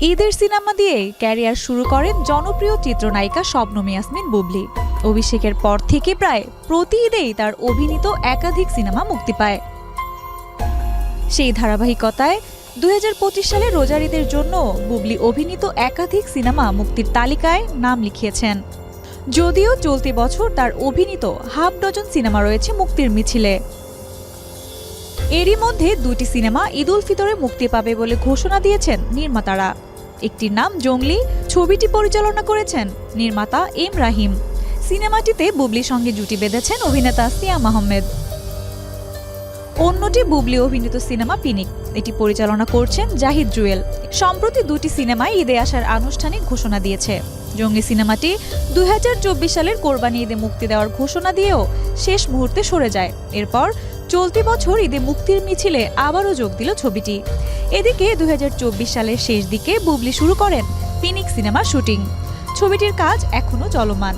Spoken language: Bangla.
ঈদের সিনেমা দিয়ে ক্যারিয়ার শুরু করেন জনপ্রিয় চিত্রনায়িকা শবনম ইয়াসমিন বুবলি। অভিষেকের পর থেকে প্রায় প্রতি ঈদেই তার অভিনীত একাধিক সিনেমা মুক্তি পায়। সেই ধারাবাহিকতায় হাজার পঁচিশ সালে রোজার ঈদের জন্য বুবলি অভিনীত একাধিক সিনেমা মুক্তির তালিকায় নাম লিখিয়েছেন। যদিও চলতি বছর তার অভিনীত হাফ ডজন সিনেমা রয়েছে মুক্তির মিছিলে। এরই মধ্যে দুটি সিনেমা ঈদ উল ফিতরে মুক্তি পাবে বলে ঘোষণা দিয়েছেন নির্মাতারা। একটির নাম জঙ্গলি ছবিটি পরিচালনা করেছেন নির্মাতা এম রাহিম। সিনেমাটিতে বুবলির সঙ্গে জুটি বেঁধেছেন অভিনেতা সিয়াম আহমেদ অন্যটি বুবলি অভিনীত সিনেমা পিনিক। এটি পরিচালনা করছেন জাহিদ জুয়েল। সম্প্রতি দুটি সিনেমায় ঈদে আসার আনুষ্ঠানিক ঘোষণা দিয়েছে। জঙ্গি সিনেমাটি দুই হাজার চব্বিশ সালের কোরবানি ঈদে মুক্তি দেওয়ার ঘোষণা দিয়েও শেষ মুহূর্তে সরে যায়। এরপর চলতি বছর ঈদে মুক্তির মিছিলে আবারও যোগ দিল ছবিটি। এদিকে দু হাজার চব্বিশ সালের শেষ দিকে বুবলি শুরু করেন ফিনিক্স সিনেমার শুটিং। ছবিটির কাজ এখনও চলমান।